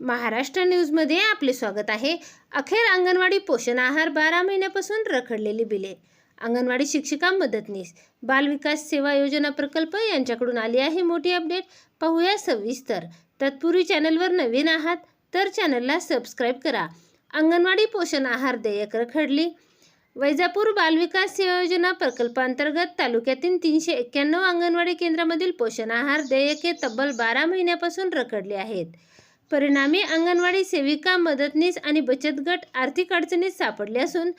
महाराष्ट्र न्यूजमध्ये आपले स्वागत आहे. अखेर अंगणवाडी पोषण आहार बारा महिन्यापासून रखडलेली बिले. अंगणवाडी शिक्षिका मदतनीस. बालविकास सेवा योजना प्रकल्प यांच्याकडून आली आहे मोठी अपडेट. पाहूया सविस्तर तत्पूर्वी चॅनलवर नवीन आहात तर चॅनलला सबस्क्राईब करा. अंगणवाडी पोषण आहार देयक रखडली. वैजापूर बालविकास सेवा योजना प्रकल्पांतर्गत तालुक्यातील तीनशे एक्क्याण्णव अंगणवाडी केंद्रामधील पोषण आहार देयके तब्बल बारा महिन्यापासून रखडली आहेत. परिणामी अंगणवाडी सेविका मदतनीस आणि बचत गट आर्थिक अडचणीत सापडले असून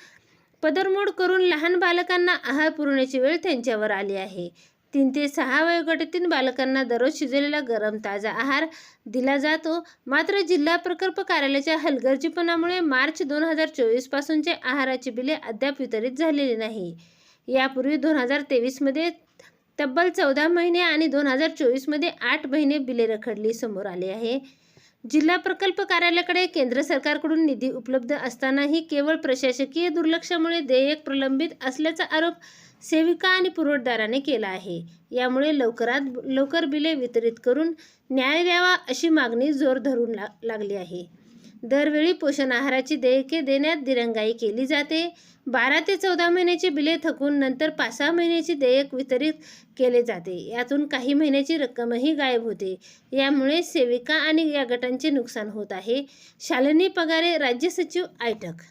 पदरमोड करून लहान बालकांना आहार पुरवण्याची वेळ त्यांच्यावर आली आहे. तीन ते सहा वयोगटातील बालकांना दररोज शिजवलेला गरम ताजा आहार दिला जातो. मात्र जिल्हा प्रकल्प कार्यालयाच्या हलगर्जीपणामुळे मार्च दोन हजार चोवीसपासूनचे आहाराची बिले अद्याप वितरित झालेली नाही. यापूर्वी दोन हजार तेवीसमध्ये तब्बल चौदा महिने आणि दोन हजार चोवीसमध्ये आठ महिने बिले रखडली समोर आली आहे. जिल्हा प्रकल्प कार्यालयाकडे केंद्र सरकारकडून निधी उपलब्ध असतानाही केवळ प्रशासकीय दुर्लक्षामुळे देयक प्रलंबित असल्याचा आरोप सेविका आणि पुरवठदाराने केला आहे. यामुळे लवकरात लवकर बिले वितरित करून न्याय द्यावा अशी मागणी जोर धरून ला लागली आहे. दरवेळी पोषण आहाराची देयके देण्यात दिरंगाई केली जाते. बारा ते चौदा महिन्याची बिले थकून नंतर पाच सहा महिन्याची देयक वितरित केले जाते. यातून काही महिन्याची रक्कमही गायब होते. यामुळे सेविका आणि या गटांचे नुकसान होत आहे. शालिनी पगारे राज्य सचिव आयटक